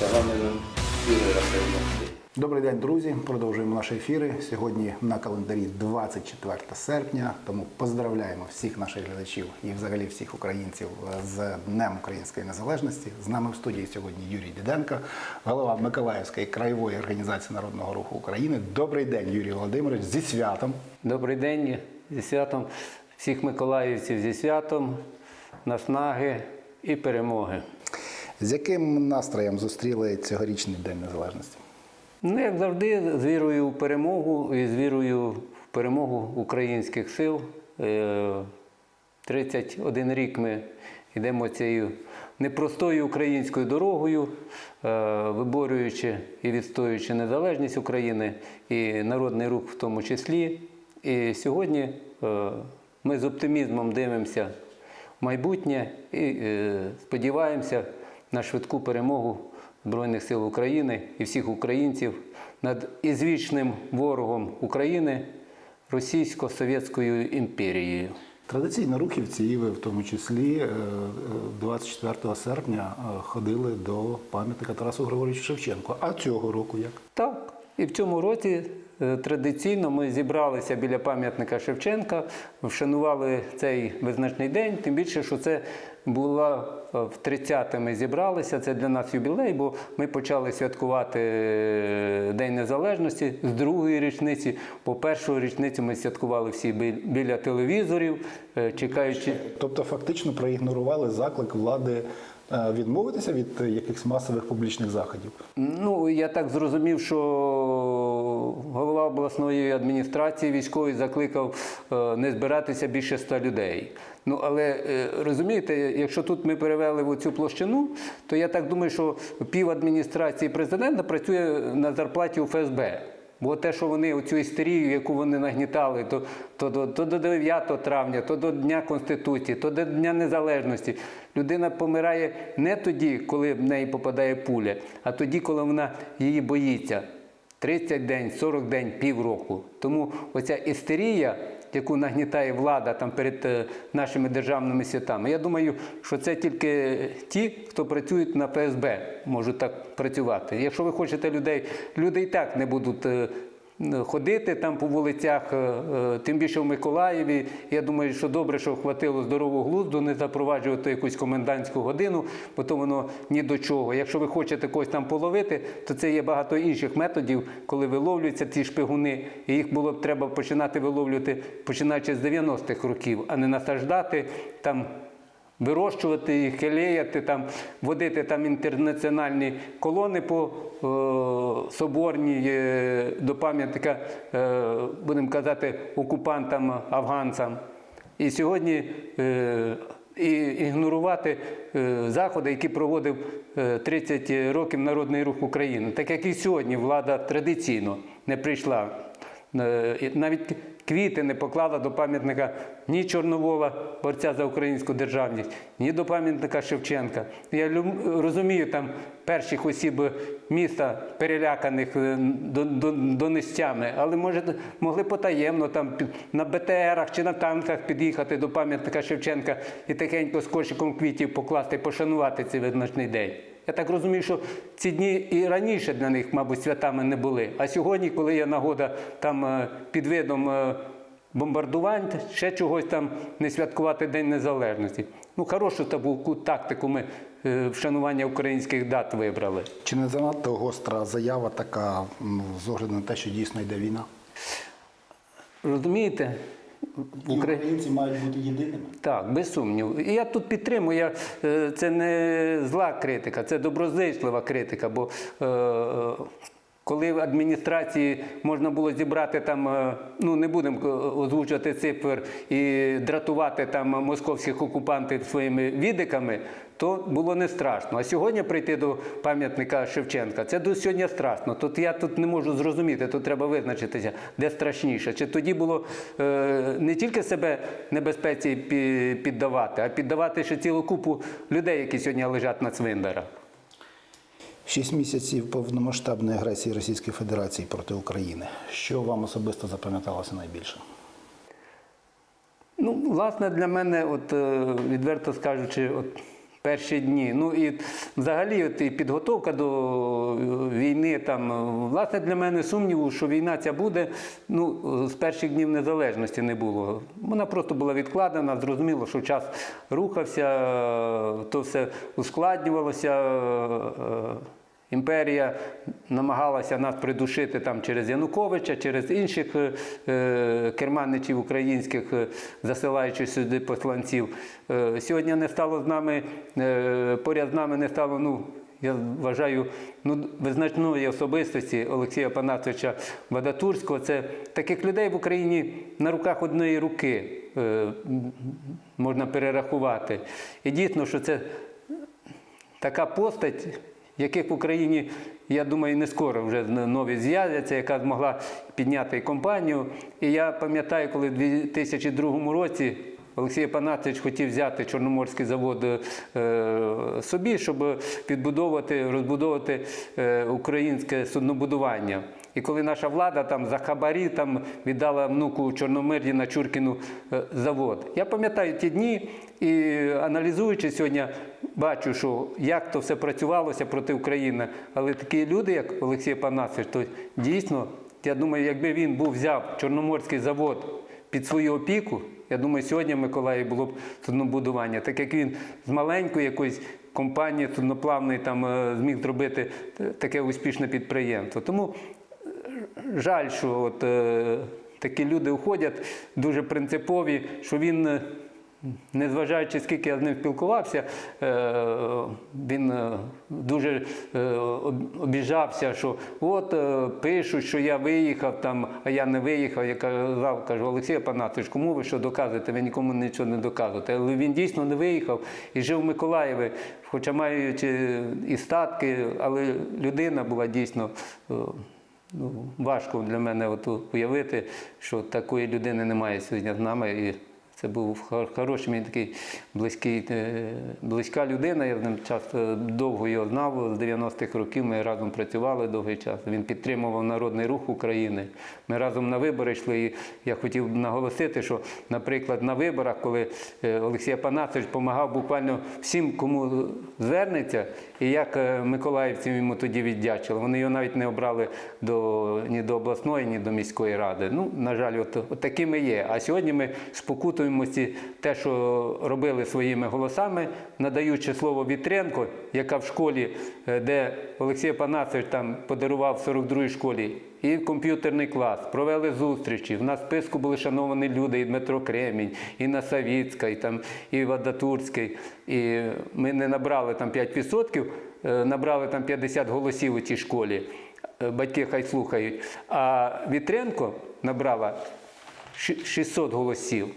Таганина Юрій Рафаїлович. Добрий день, друзі. Продовжуємо наші ефіри. Сьогодні на календарі 24 серпня. Тому поздравляємо всіх наших глядачів і взагалі всіх українців з Днем Української незалежності. З нами в студії сьогодні Юрій Діденко, голова Миколаївської краєвої організації народного руху України. Добрий день, Юрій Володимирович, зі святом. Добрий день зі святом всіх миколаївців зі святом, наснаги і перемоги. З яким настроєм зустріли цьогорічний День Незалежності? Ну, як завжди, з вірою в перемогу і з вірою в перемогу українських сил. Е, 31 рік ми йдемо цією непростою українською дорогою, е, виборюючи і відстоюючи незалежність України і народний рух в тому числі. І сьогодні е, ми з оптимізмом дивимося в майбутнє і е, сподіваємося на швидку перемогу Збройних сил України і всіх українців над ізвічним ворогом України Російсько-Совєтською імперією. Традиційно рухівці, і ви в тому числі, е, е, 24 серпня е, ходили до пам'ятника Тарасу Григоровичу Шевченку. А цього року як? Так, і в цьому році е, традиційно ми зібралися біля пам'ятника Шевченка, вшанували цей визначний день, тим більше, що це була е, в 30-те ми зібралися. Це для нас юбілей, бо ми почали святкувати е, День Незалежності з другої річниці. По першу річницю ми святкували всі бі- біля телевізорів, чекаючи. Тобто фактично проігнорували заклик влади відмовитися від е, якихось масових публічних заходів. Ну, я так зрозумів, що голова обласної адміністрації військової закликав е, не збиратися більше ста людей. Ну, але е, розумієте, якщо тут ми перевели в цю площину, то я так думаю, що пів адміністрації президента працює на зарплаті у ФСБ. Бо те, що вони оцю істерію, яку вони нагнітали, то, то, до- то до 9 травня, то до Дня Конституції, то до Дня Незалежності. Людина помирає не тоді, коли в неї попадає пуля, а тоді, коли вона її боїться. 30 день, 40 день, півроку. Тому оця істерія, яку нагнітає влада там перед е, нашими державними святами, я думаю, що це тільки ті, хто працюють на ФСБ, можуть так працювати. Якщо ви хочете людей, люди і так не будуть. Ходити там по вулицях, е, е, тим більше в Миколаєві. Я думаю, що добре, що хватило здорового глузду, не запроваджувати якусь комендантську годину, бо то воно ні до чого. Якщо ви хочете когось там половити, то це є багато інших методів, коли виловлюються ці шпигуни. І їх було б треба починати виловлювати починаючи з 90-х років, а не насаждати там. Вирощувати їх, леяти, там, водити там інтернаціональні колони по е, соборній е, до пам'ятника, е, будемо казати, окупантам, афганцям. І сьогодні е, і ігнорувати е, заходи, які проводив е, 30 років Народний рух України. Так як і сьогодні влада традиційно не прийшла. Е, Навіть квіти не поклала до пам'ятника ні Чорновола, борця за українську державність, ні до пам'ятника Шевченка. Я лю- розумію там перших осіб міста, переляканих е, до- до- донестями, але може могли потаємно там на БТРах чи на танках під'їхати до пам'ятника Шевченка і тихенько з кошиком квітів покласти, пошанувати цей визначний день. Я так розумію, що ці дні і раніше для них, мабуть, святами не були. А сьогодні, коли є нагода там е, під видом е, бомбардувань, ще чогось там не святкувати День Незалежності. Ну, хорошу таку тактику ми е, вшанування українських дат вибрали. Чи не занадто гостра заява така ну, з огляду на те, що дійсно йде війна? Розумієте? Українці мають бути єдиними. Так, без сумніву. І я тут підтримую. Я, е, це не зла критика, це доброзичлива критика. Бо е, е, коли в адміністрації можна було зібрати там, е, ну не будемо озвучувати цифр і дратувати там московських окупантів своїми відиками, то було не страшно. А сьогодні прийти до пам'ятника Шевченка, це до сьогодні страшно. Тут я тут не можу зрозуміти, тут треба визначитися, де страшніше. Чи тоді було е, не тільки себе небезпеці піддавати, а піддавати ще цілу купу людей, які сьогодні лежать на цвиндарах. Шість місяців повномасштабної агресії Російської Федерації проти України. Що вам особисто запам'яталося найбільше? Ну, власне, для мене, от е, відверто скажучи, от перші дні. Ну і взагалі, от і підготовка до е, війни там, е, власне, для мене сумніву, що війна ця буде, ну, з перших днів незалежності не було. Вона просто була відкладена, зрозуміло, що час рухався, е, то все ускладнювалося. Імперія намагалася нас придушити там через Януковича, через інших е, е, керманичів українських, е, засилаючи сюди посланців. Сьогодні не стало з нами, поряд з нами не стало, ну, я вважаю, ну, визначної особистості Олексія Панасовича Вадатурського. Це таких людей в Україні на руках одної руки можна перерахувати. І дійсно, що це така постать, яких в Україні, я думаю, не скоро вже нові з'являться, яка змогла підняти компанію. І я пам'ятаю, коли в 2002 році Олексій Панатович хотів взяти Чорноморський завод е, собі, щоб відбудовувати, розбудовувати е, українське суднобудування. І коли наша влада там за хабарі там віддала внуку Чорномир'їна Чуркіну е, завод. Я пам'ятаю ті дні і аналізуючи сьогодні, бачу, що як то все працювалося проти України. Але такі люди, як Олексій Панасович, то дійсно, я думаю, якби він був взяв Чорноморський завод під свою опіку, я думаю, сьогодні в Миколаї було б суднобудування. Так як він з маленької якоїсь компанії судноплавної там е, зміг зробити е, таке успішне підприємство. Тому жаль, що от, е, такі люди уходять, дуже принципові, що він, е, незважаючи, скільки я з ним спілкувався, е, він е, дуже е, обіжався, що от е, пишуть, що я виїхав там, а я не виїхав. Я казав, кажу, Олексій Панатович, кому ви що доказуєте? Ви нікому нічого не доказуєте. Але він дійсно не виїхав і жив в Миколаєві, хоча маючи і статки, але людина була дійсно. Ну, важко для мене от уявити, що такої людини немає сьогодні з нами. І це був хороший, мій такий близький, е, близька людина. Я з ним часто довго його знав. З 90-х років ми разом працювали довгий час. Він підтримував народний рух України. Ми разом на вибори йшли. І я хотів наголосити, що, наприклад, на виборах, коли е, Олексій Панасович допомагав буквально всім, кому звернеться, і як е, миколаївці йому тоді віддячили. Вони його навіть не обрали до, ні до обласної, ні до міської ради. Ну, на жаль, от, от такими є. А сьогодні ми спокутуємо ці те, що робили своїми голосами, надаючи слово Вітренко, яка в школі, е, де Олексій Панасович там подарував в 42-й школі. І комп'ютерний клас, провели зустрічі. В нас в списку були шановані люди, і Дмитро Кремінь, і Насавіцька, і, там, і Вадатурський. І ми не набрали там 5%, е, набрали там 50 голосів у цій школі. Е, Батьки хай слухають. А Вітренко набрала 600 голосів.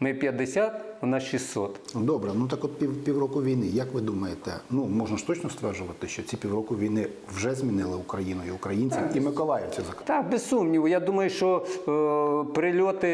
Ми 50, вона 600. Добре, ну так от пів, півроку війни. Як ви думаєте? Ну можна ж точно стверджувати, що ці півроку війни вже змінили Україну і українців, і миколаївців. Так, без сумніву. Я думаю, що е, прильоти,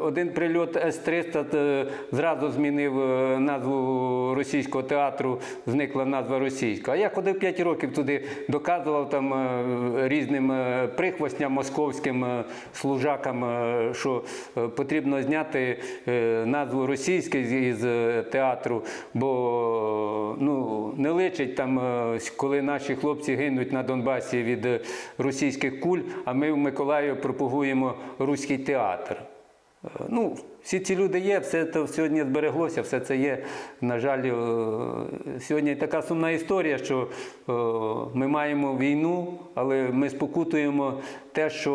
один прильот С-300 е, зразу змінив е, назву російського театру, зникла назва російська. А я ходив 5 років туди, доказував там е, різним е, прихвостням московським е, служакам, е, що е, потрібно зняти е, назву російську з- е, театру, бо ну, не личить там, е, коли наші хлопці гинуть на Донбасі від е, російських куль, а ми в Миколаєві пропагуємо руський театр. Ну, всі ці люди є, все це сьогодні збереглося, все це є. На жаль, е, сьогодні така сумна історія, що е, ми маємо війну, але ми спокутуємо те, що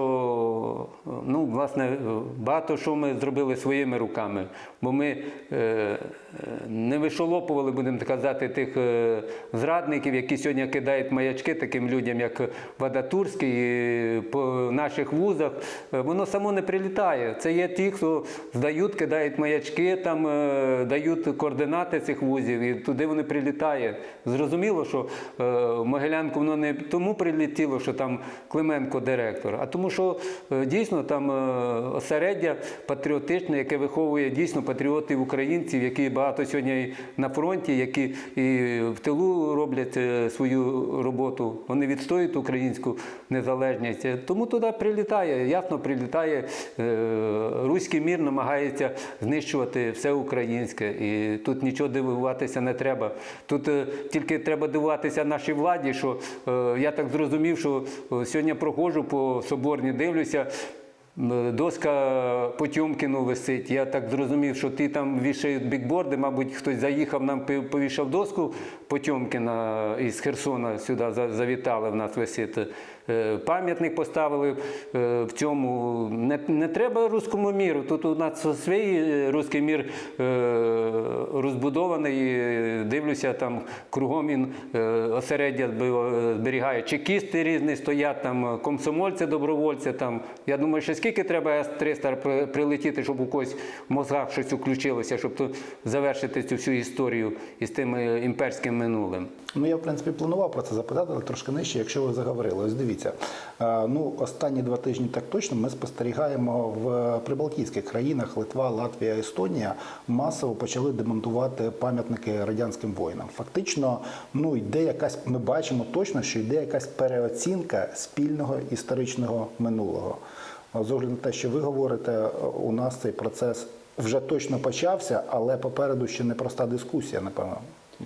ну, власне, багато що ми зробили своїми руками. Бо ми е, не вишолопували, будемо казати, тих зрадників, які сьогодні кидають маячки таким людям, як Вадатурський, по наших вузах. Воно само не прилітає. Це є ті, хто здають, кидають маячки, там е, дають координати цих вузів, і туди вони прилітає. Зрозуміло, що е, Могилянку воно не тому прилетіло, що там Клименко директор, а тому, що е, дійсно там е, осереддя патріотичне, яке виховує дійсно патріотів українців, які багато сьогодні на фронті, які і в тилу роблять е, свою роботу. Вони відстоюють українську незалежність. Тому туди прилітає, ясно прилітає. Руський мір намагається намагається знищувати все українське. І тут нічого дивуватися не треба. Тут е, тільки треба дивуватися нашій владі, що е, я так зрозумів, що е, сьогодні проходжу по соборні, дивлюся. Доска Потьомкіну висить. Я так зрозумів, що ти там вішають бікборди. Мабуть, хтось заїхав, нам повішав доску Потьомкіна із Херсона сюди завітали. В нас висить. Е, Пам'ятник поставили е, в цьому. Не, не треба руському міру. Тут у нас свій руський мір е, розбудований. Дивлюся, там кругом він осереддя зберігає. Чекісти різні стоять, там комсомольці, добровольці. Там. Я думаю, що скільки треба С-300 прилетіти, щоб у когось в мозгах щось включилося, щоб завершити цю всю історію із тим імперським минулим. Ну, я, в принципі, планував про це запитати, але трошки нижче, якщо ви заговорили. Ось дивіться. е, Ну, останні два тижні так точно ми спостерігаємо в прибалтійських країнах Литва, Латвія, Естонія масово почали демонтувати пам'ятники радянським воїнам. Фактично, ну йде якась, ми бачимо точно, що йде якась переоцінка спільного історичного минулого. З огляду на те, що ви говорите, у нас цей процес вже точно почався, але попереду ще непроста дискусія, напевно,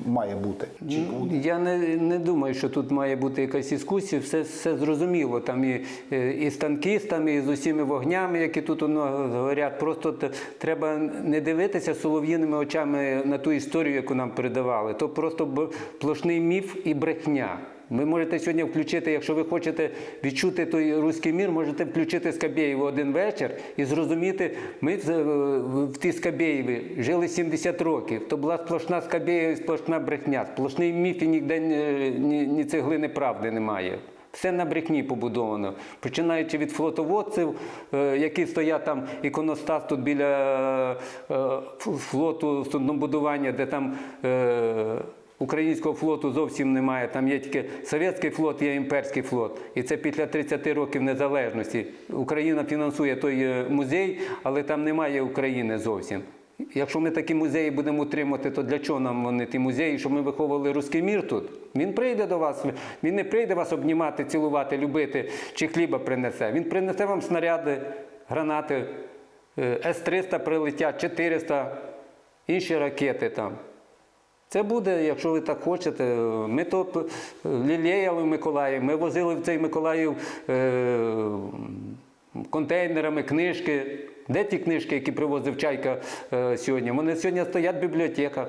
має бути. Чи буде? Я не, не думаю, що тут має бути якась дискусія, все, все зрозуміло. Там і, е, і з танкістами, і з усіми вогнями, які тут нас горять. Просто треба не дивитися солов'їними очами на ту історію, яку нам передавали. То просто б- плошний міф і брехня. Ви можете сьогодні включити, якщо ви хочете відчути той руський мір, можете включити Скабєєву один вечір і зрозуміти, ми в, тій Скабєєві жили 70 років. То була сплошна Скабєєва, і сплошна брехня, сплошний міф і ніде ні, ні, ні цеглини правди немає. Все на брехні побудовано. Починаючи від флотоводців, е, які стоять там іконостас тут біля е, флоту суднобудування, де там. Українського флоту зовсім немає. Там є тільки совєтський флот, є імперський флот. І це після 30 років незалежності. Україна фінансує той е, музей, але там немає України зовсім. Якщо ми такі музеї будемо утримувати, то для чого нам вони ті музеї, щоб ми виховували руський мір тут? Він прийде до вас, він не прийде вас обнімати, цілувати, любити чи хліба принесе. Він принесе вам снаряди, гранати, е, С-300 прилетять, 400, інші ракети там. Це буде, якщо ви так хочете. Ми то лілеяли в Миколаїв, ми возили в цей Миколаїв е, контейнерами книжки. Де ті книжки, які привозив Чайка е, сьогодні? Вони сьогодні стоять в бібліотеках.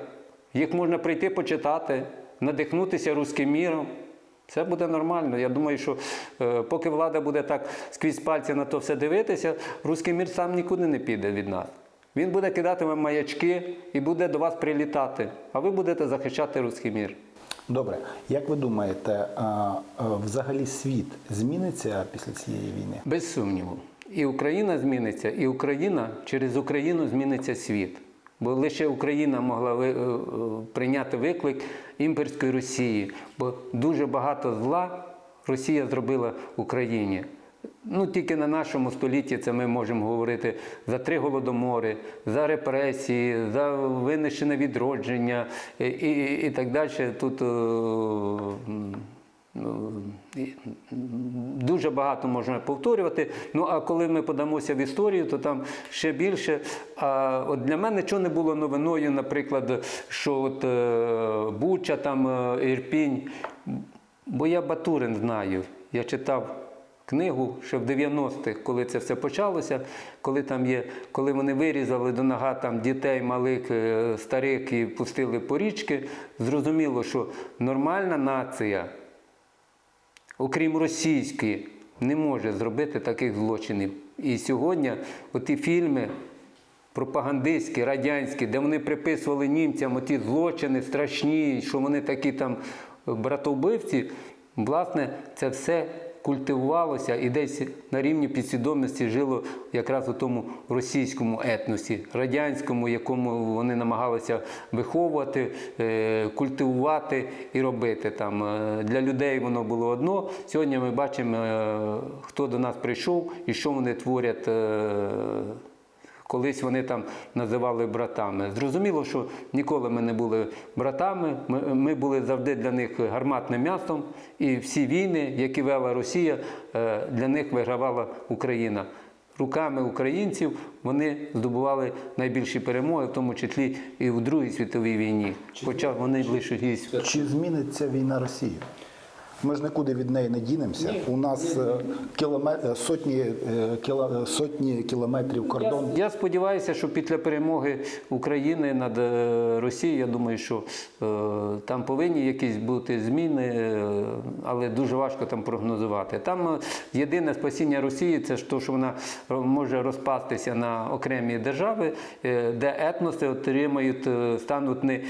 Їх можна прийти почитати, надихнутися руським міром. Все буде нормально. Я думаю, що е, поки влада буде так скрізь пальці на то все дивитися, руський мір сам нікуди не піде від нас. Він буде кидати вам маячки і буде до вас прилітати, а ви будете захищати руський мір. Добре, як ви думаєте, взагалі світ зміниться після цієї війни? Без сумніву. І Україна зміниться, і Україна через Україну зміниться світ. Бо лише Україна могла ви- е, е, прийняти виклик імперської Росії, бо дуже багато зла Росія зробила Україні. Ну, тільки на нашому столітті це ми можемо говорити за три голодомори, за репресії, за винищене відродження і, і, і так далі. Тут е, м, Ну, Дуже багато можна повторювати. Ну а коли ми подамося в історію, то там ще більше. А от для мене чого не було новиною, наприклад, що от е, Буча, там е, Ірпінь. Бо я Батурин знаю. Я читав книгу ще в 90-х, коли це все почалося, коли там є, коли вони вирізали до нога там дітей малих, е, старих і пустили по річки, зрозуміло, що нормальна нація окрім російської, не може зробити таких злочинів. І сьогодні оті фільми пропагандистські, радянські, де вони приписували німцям оті злочини страшні, що вони такі там братовбивці, власне, це все культивувалося і десь на рівні підсвідомості жило якраз у тому російському етносі, радянському, якому вони намагалися виховувати, е, культивувати і робити. Там Е, для людей воно було одно. Сьогодні ми бачимо, е, хто до нас прийшов і що вони творять. Колись вони там називали братами. Зрозуміло, що ніколи ми не були братами. Ми, ми були завжди для них гарматним м'ясом, і всі війни, які вела Росія, е, для них вигравала Україна. руками українців вони здобували найбільші перемоги, в тому числі і в Другій світовій війні. Хоча вони лише гість. Чи зміниться війна Росії? Ми ж нікуди від неї не дінемося. У нас е, кіломе- е, сотні, е, кіло- сотні кілометрів кордон. Я сподіваюся, що після перемоги України над Росією, я думаю, що е, там повинні якісь бути зміни, але дуже важко там прогнозувати. Там єдине спасіння Росії це ж то, що вона може розпастися на окремі держави, де етноси отримають, стануть не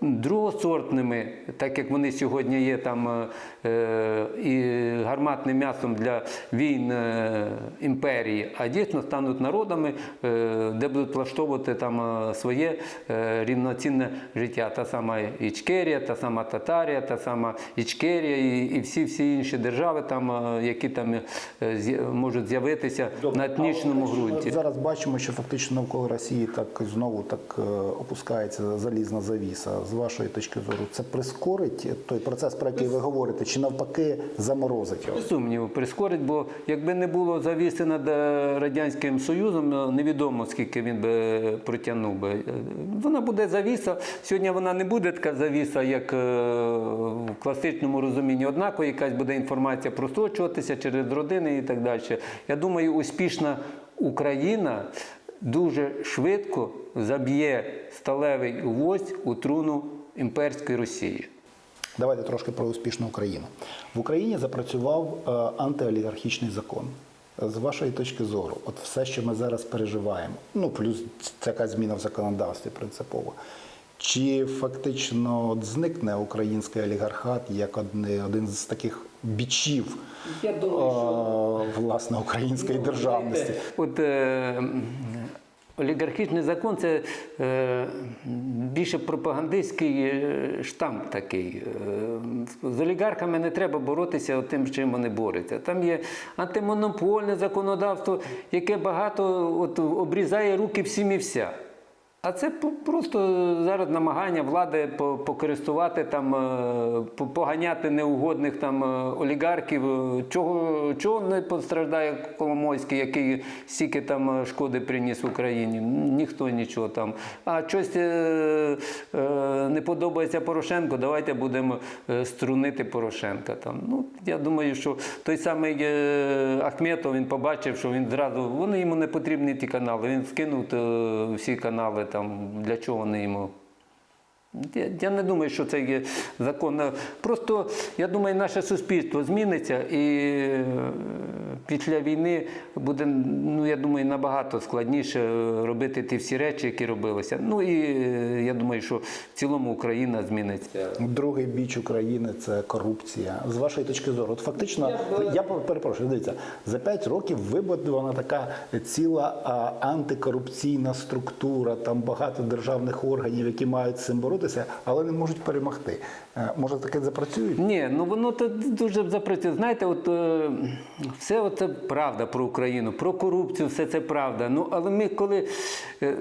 другосортними, так як вони сьогодні є там е, і гарматним м'ясом для війн е, імперії, а дійсно стануть народами, е, де будуть влаштовувати там е, своє е, рівноцінне життя. Та сама Ічкерія, та сама Татарія, та сама Ічкерія і, і всі всі інші держави, там, е, які там е, можуть з'явитися на етнічному ґрунті. Ми зараз бачимо, що фактично навколо Росії так знову так е, опускається залізна завіса. Вашої точки зору, це прискорить той процес, про який ви говорите, чи навпаки заморозить його? Без сумніву, прискорить, бо якби не було завіси над е, Радянським Союзом, е, невідомо скільки він би протягнув би. Е, Вона буде завіса. Сьогодні вона не буде така завіса, як е, в класичному розумінні. Однаково якась буде інформація просочуватися через родини і так далі. Я думаю, успішна Україна дуже швидко заб'є сталевий гвоздь у труну імперської Росії. Давайте трошки про успішну Україну. В Україні запрацював е, антиолігархічний закон. З вашої точки зору, от все, що ми зараз переживаємо, ну плюс така зміна в законодавстві принципово. Чи фактично от зникне український олігархат як одне- один з таких бічів Я думаю, що- е, власне української державності? От е, олігархічний закон це е, більше пропагандистський е, штамп такий. Е, з олігархами не треба боротися тим, з чим вони борються. Там є антимонопольне законодавство, яке багато от, обрізає руки всім і вся. А це просто зараз намагання влади покористувати там, е, поганяти неугодних там е, олігархів. Е, Чого, чого не постраждає Коломойський, який стільки там шкоди приніс Україні? Ніхто нічого там. А щось е, е, не подобається Порошенко, давайте будемо струнити Порошенка. Там. Ну, я думаю, що той самий е, Ахметов він побачив, що він зразу вони йому не потрібні ті канали. Він скинув е, всі канали там. Для чого вони йому? Я, я не думаю, що це є закон. Просто я думаю, наше суспільство зміниться і е, після війни буде, ну я думаю, набагато складніше е, робити ті всі речі, які робилися. Ну і е, я думаю, що в цілому Україна зміниться. Другий біч України це корупція. З вашої точки зору, от фактично, я, перепрошую, дивіться, за 5 років вибудована така ціла а, антикорупційна структура, там багато державних органів, які мають з цим боротися, але не можуть перемогти. Е, Може, таке запрацюють? Ні, ну воно то дуже запрацює. Знаєте, от е, все це правда про Україну, про корупцію, все це правда. Ну але ми коли е,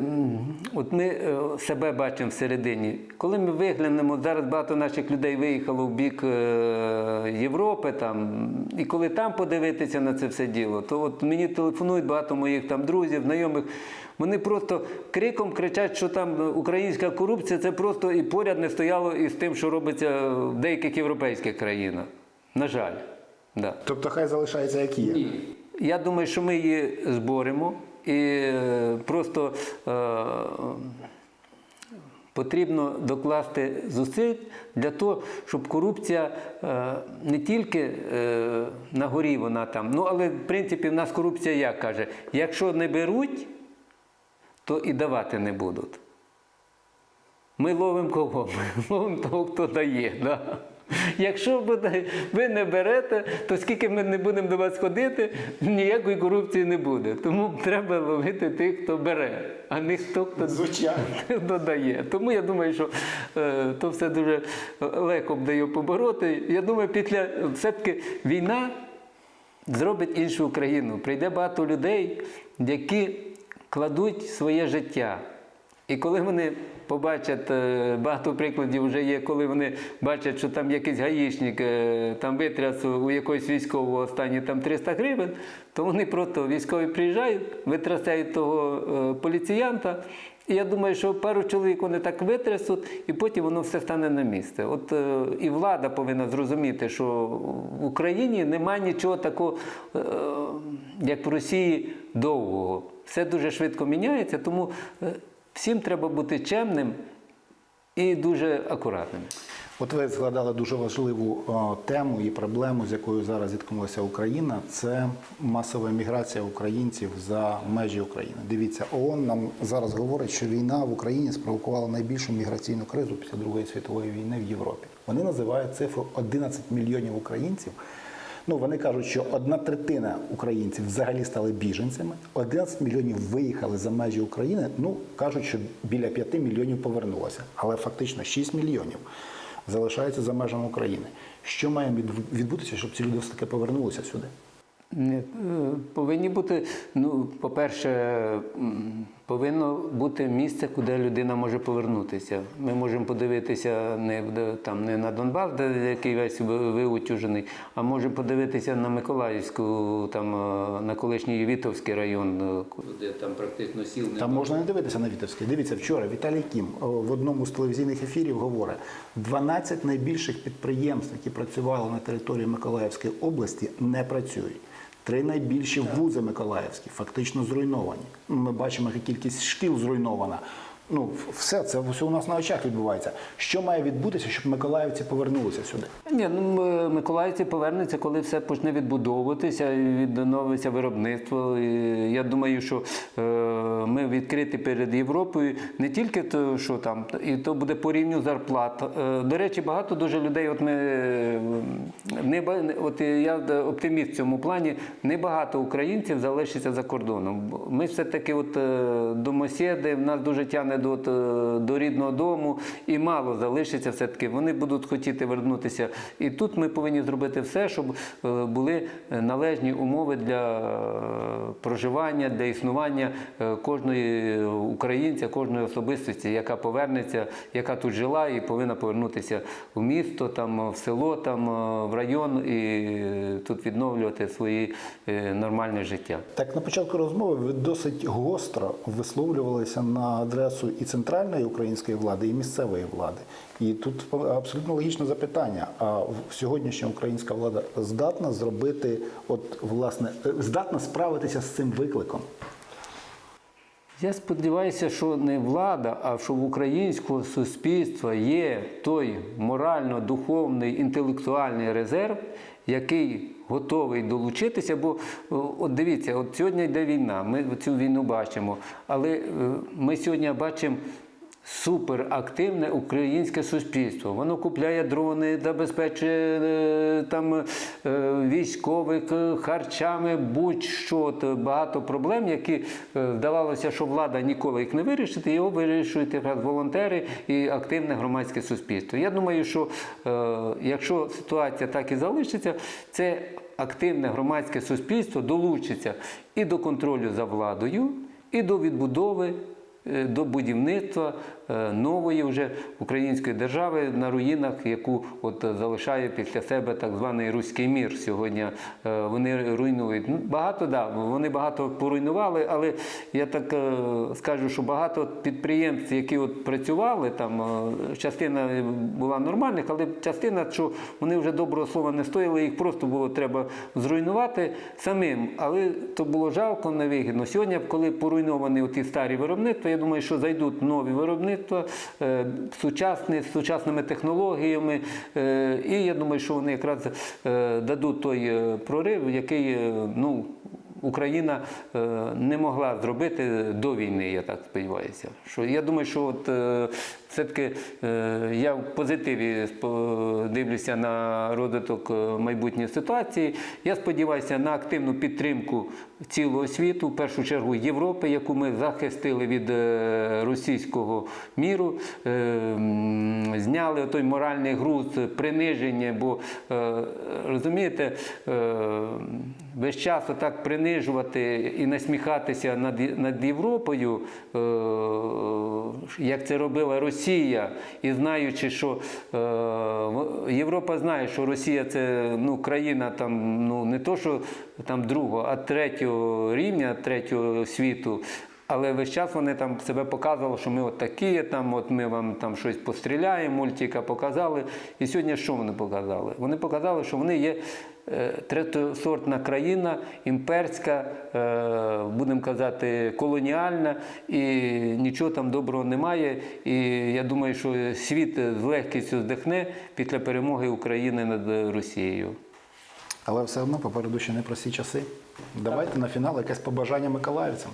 от ми себе бачимо всередині, коли ми виглянемо, зараз багато наших людей виїхало в бік Європи, там, і коли там подивитися на це все діло, то от мені телефонують багато моїх там друзів, знайомих. Вони просто криком кричать, що там українська корупція це просто і поряд не стояло із тим, що робиться в деяких європейських країнах. На жаль. Да. Тобто хай залишається як є. Я думаю, що ми її зборемо і е, просто е, потрібно докласти зусиль для того, щоб корупція е, не тільки е, на горі вона там, ну але в принципі в нас корупція як каже, якщо не беруть, то і давати не будуть. Ми ловимо кого? Ми ловимо того, хто дає. Да? Якщо ви- не берете, то скільки ми не будемо до вас ходити, ніякої корупції не буде. Тому треба ловити тих, хто бере, а не хто хто додає. Тому я думаю, що е, то все дуже легко буде побороти. Я думаю, після все-таки війна зробить іншу Україну. Прийде багато людей, які кладуть своє життя І коли вони побачать, е, багато прикладів вже є, коли вони бачать, що там якийсь гаїшник е, там витряс у якогось військового останні там 300 гривень, то вони просто військові приїжджають, витрясають того е, поліціянта. І я думаю, що пару чоловік вони так витрясуть, і потім воно все стане на місце. От і влада повинна зрозуміти, що в Україні немає нічого такого, як в Росії, довгого. Все дуже швидко міняється, тому всім треба бути чемним і дуже акуратним. От ви згадали дуже важливу о, тему і проблему, з якою зараз зіткнулася Україна. Це масова міграція українців за межі України. Дивіться, ООН нам зараз говорить, що війна в Україні спровокувала найбільшу міграційну кризу після Другої світової війни в Європі. Вони називають цифру 11 мільйонів українців. Ну, вони кажуть, що одна третина українців взагалі стали біженцями, 11 мільйонів виїхали за межі України. Ну кажуть, що біля 5 мільйонів повернулося, але фактично 6 мільйонів залишаються за межами України. Що має відбутися, щоб ці люди все таки повернулися сюди? Не, повинні бути, ну, по-перше, повинно бути місце, куди людина може повернутися. Ми можемо подивитися не, там, не на Донбас, де який весь виутюжений, а можемо подивитися на Миколаївську, там, е, на колишній Вітовський район, е, де там практично сіл не Там можна не дивитися на Вітовський. Дивіться, вчора Віталій Кім в одному з телевізійних ефірів говорить: 12 найбільших підприємств, які працювали на території Миколаївської області, не працюють. Три найбільші вузи Миколаївські фактично зруйновані. Ми бачимо, яка кількість шкіл зруйнована. Ну, все це все у нас на очах відбувається. Що має відбутися, щоб миколаївці повернулися сюди? Ні, ну миколаївці повернуться, коли все почне відбудовуватися відновиться виробництво. І я думаю, що е, ми відкриті перед Європою не тільки то, що там, і то буде по рівню зарплат. Е, до речі, багато дуже людей. От ми е, не от я оптиміст в цьому плані. Небагато українців залишиться за кордоном. Ми все таки, от е, домосіди, в нас дуже тягне до, е, до рідного дому, і мало залишиться все таки. Вони будуть хотіти вернутися. І тут ми повинні зробити все, щоб е, були належні умови для е, проживання, для існування е, кожної українця, кожної особистості, яка повернеться, яка тут жила і повинна повернутися в місто, там, в село, там, в район і тут відновлювати своє нормальне життя. Так, на початку розмови ви досить гостро висловлювалися на адресу і центральної української влади, і місцевої влади. І тут абсолютно логічне запитання: а сьогоднішня українська влада здатна зробити, от власне, здатна справитися з цим викликом? Я сподіваюся, що не влада, а що в українського суспільства є той морально-духовний інтелектуальний резерв, який готовий долучитися. Бо от дивіться, от сьогодні йде війна, ми цю війну бачимо, але е, ми сьогодні бачимо. Суперактивне українське суспільство. Воно купляє дрони, забезпечує е, там е, військових е, харчами, будь-що багато проблем, які здавалося, що влада ніколи їх не вирішить, його вирішують якраз волонтери і активне громадське суспільство. Я думаю, що якщо ситуація так і залишиться, це активне громадське суспільство долучиться і до контролю за владою, і до відбудови до будівництва нової вже української держави на руїнах, яку от е, залишає після себе так званий руський мір. Сьогодні е, вони руйнують. Ну, Багато да, вони багато поруйнували, але я так е, скажу, що багато підприємств, які от працювали там, е, частина була нормальних, але частина, що вони вже доброго слова не стоїли, їх просто було треба зруйнувати самим. Але то було жалко, невигідно. Сьогодні, коли поруйновані ті старі виробництва, я думаю, що зайдуть нові виробництва, е, сучасне, з сучасними технологіями. е, І я думаю, що вони якраз е, дадуть той прорив, який ну, Україна не могла зробити до війни, я так сподіваюся. Що я думаю, що от все-таки е, я в позитиві дивлюся на розвиток е, майбутньої ситуації. Я сподіваюся на активну підтримку цілого світу, в першу чергу Європи, яку ми захистили від е, російського міру, зняли той моральний груз приниження, бо розумієте, весь час отак принижувати і насміхатися над, Європою, як це робила Росія, і знаючи, що е, Європа знає, що Росія це ну, країна там, ну, не то, що там другого, а третього рівня, третього світу. Але весь час вони там себе показували, що ми от такі, там, от ми вам там щось постріляємо, мультика показали. І сьогодні що вони показали? Вони показали, що вони є е, третьосортна країна, імперська, е, будемо казати, колоніальна, і нічого там доброго немає. І я думаю, що світ з легкістю здихне після перемоги України над Росією. Але все одно попереду ще непрості часи. Давайте на фінал якесь побажання миколаївцям.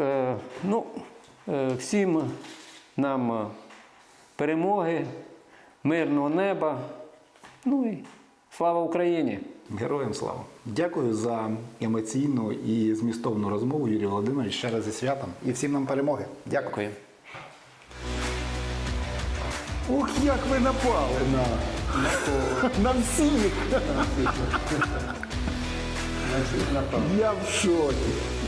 Е, Ну, всім нам перемоги, мирного неба. Ну і слава Україні! Героям слава! Дякую за емоційну і змістовну розмову, Юрій Володимирович. Ще раз зі святом і всім нам перемоги. Дякую. Ух, Ох, як ви напали на, на всіх! Я в шокі.